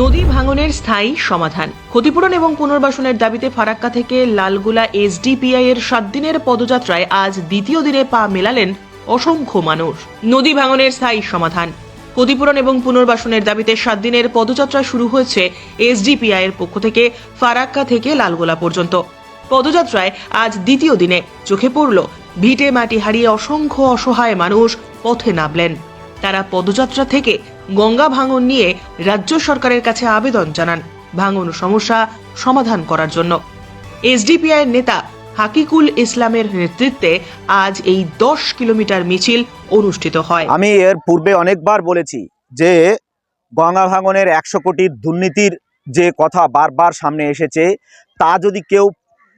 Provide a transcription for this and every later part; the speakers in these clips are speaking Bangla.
নদী ভাঙনের স্থায়ী সমাধান। ক্ষতিপূরণ এবং পুনর্বাসনের দাবিতে ফারাক্কা থেকে লালগোলা এসডিপিআই এর সাত দিনের পদযাত্রায় আজ দ্বিতীয় দিনে পা মেলালেন অসংখ্য মানুষ। নদী ভাঙনের স্থায়ী সমাধান। ক্ষতিপূরণ এবং পুনর্বাসনের দাবিতে সাত দিনের পদযাত্রা শুরু হয়েছে এসডিপিআই এর পক্ষ থেকে ফারাক্কা থেকে লালগোলা পর্যন্ত। পদযাত্রায় আজ দ্বিতীয় দিনে চোখে পড়ল, ভিটে মাটি হারিয়ে অসংখ্য অসহায় মানুষ পথে নামলেন। তারা পদযাত্রা থেকে গঙ্গা ভাঙন নিয়ে রাজ্য সরকারের কাছে আবেদন জানান। ভাঙন সমস্যা সমাধান করার জন্য। এসডিপিআই নেতা হাকিকুল ইসলামের নেতৃত্বে আজ এই দশ কিলোমিটার মিছিল অনুষ্ঠিত হয়। আমি এর পূর্বে অনেকবার বলেছি যে গঙ্গা ভাঙনের একশো কোটি দুর্নীতির যে কথা বারবার সামনে এসেছে, তা যদি কেউ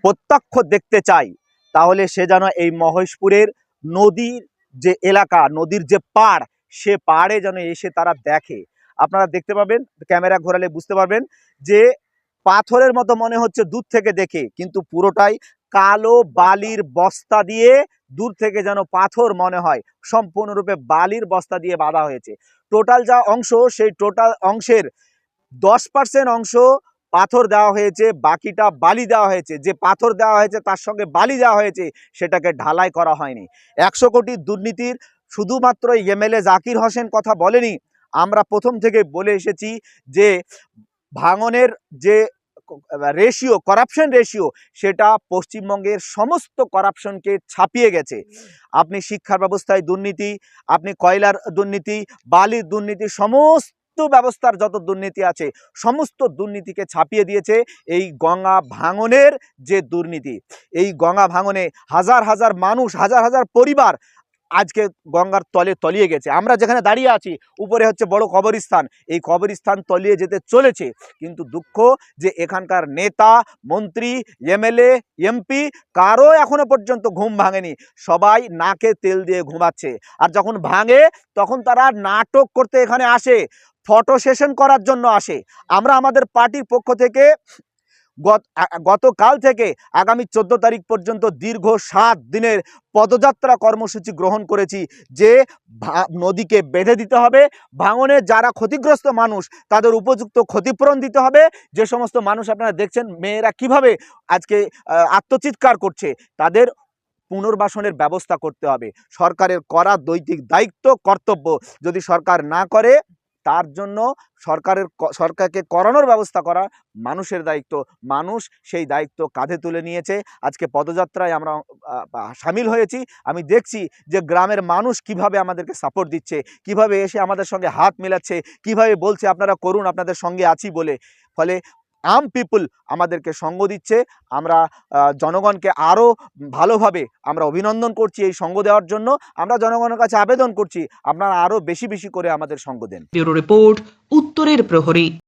প্রত্যক্ষ দেখতে চায়, তাহলে সে যেন এই মহেশপুরের নদীর যে এলাকা, নদীর যে পাড় সে পাড়ে যেন এসে তারা দেখে। আপনারা দেখতে পাবেন, ক্যামেরা ঘোরালে বুঝতে পারবেন যে পাথরের মতো মনে হচ্ছে দূর থেকে দেখে, কিন্তু পুরোটাই কালো বালির বস্তা দিয়ে দূর থেকে যেন পাথর মনে হয়। সম্পূর্ণরূপে বালির বস্তা দিয়ে বাঁধা হয়েছে। টোটাল যা অংশ, সেই টোটাল অংশের দশ পার্সেন্ট অংশ পাথর দেওয়া হয়েছে, বাকিটা বালি দেওয়া হয়েছে। যে পাথর দেওয়া হয়েছে, তার সঙ্গে বালি দেওয়া হয়েছে, সেটাকে ঢালাই করা হয়নি। একশো কোটি দুর্নীতির শুধুমাত্র এমএলএ জাকির হোসেন কথা বলেনি। আমরা প্রথম থেকে বলে এসেছি যে ভাঙনের যে রেশিও করাপশন রেশিও সেটা পশ্চিমবঙ্গের সমস্ত করাপশনকে ছাপিয়ে গেছে। আপনি শিক্ষার ব্যবস্থায় দুর্নীতি, আপনি কয়লার দুর্নীতি, বালির দুর্নীতি, সমস্ত ব্যবস্থার যত দুর্নীতি আছে, সমস্ত দুর্নীতিকে ছাপিয়ে দিয়েছে এই গঙ্গা ভাঙনের যে দুর্নীতি। এই গঙ্গা ভাঙনে হাজার হাজার মানুষ, হাজার হাজার পরিবার আজকে গঙ্গার তলে তলিয়ে গেছে। আমরা যেখানে দাঁড়িয়ে আছি, উপরে হচ্ছে বড় কবরস্থান। এই কবরস্থান তলিয়ে যেতে চলেছে। কিন্তু দুঃখ যে এখানকার নেতা, মন্ত্রী, এমএলএ, এমপি কারও এখনও পর্যন্ত ঘুম ভাঙেনি। সবাই নাকে তেল দিয়ে ঘুমাচ্ছে। আর যখন ভাঙে, তখন তারা নাটক করতে এখানে আসে। ফটো সেশন করার জন্য আসে। আমরা আমাদের পার্টির পক্ষ থেকে গতকাল থেকে আগামী চোদ্দ তারিখ পর্যন্ত দীর্ঘ সাত দিনের পদযাত্রা কর্মসূচি গ্রহণ করেছি যে নদীকে বেঁধে দিতে হবে। ভাঙনে যারা ক্ষতিগ্রস্ত মানুষ, তাদের উপযুক্ত ক্ষতিপূরণ দিতে হবে। যে সমস্ত মানুষ আপনারা দেখছেন, মেয়েরা কীভাবে আজকে আত্মচিৎকার করছে, তাদের পুনর্বাসনের ব্যবস্থা করতে হবে। সরকারের করা দৈতিক দায়িত্ব, কর্তব্য যদি সরকার না করে তার জন্য সরকারের সরকারকে করানোর ব্যবস্থা করা মানুষের দায়িত্ব। মানুষ সেই দায়িত্ব কাঁধে তুলে নিয়েছে। আজকে পদযাত্রায় আমরা সামিল হয়েছি। আমি দেখছি যে গ্রামের মানুষ কীভাবে আমাদেরকে সাপোর্ট দিচ্ছে, কীভাবে এসে আমাদের সঙ্গে হাত মেলাচ্ছে, কীভাবে বলছে, আপনারা করুন, আপনাদের সঙ্গে আছি বলে। ফলে আম পিপুল আমাদেরকে সঙ্গ দিচ্ছে। আমরা জনগণকে আরও ভালোভাবে আমরা অভিনন্দন করছি এই সঙ্গ দেওয়ার জন্য। আমরা জনগণের কাছে আবেদন করছি, আপনারা আরও বেশি বেশি করে আমাদের সঙ্গ দেন। ব্যুরো রিপোর্ট, উত্তরের প্রহরী।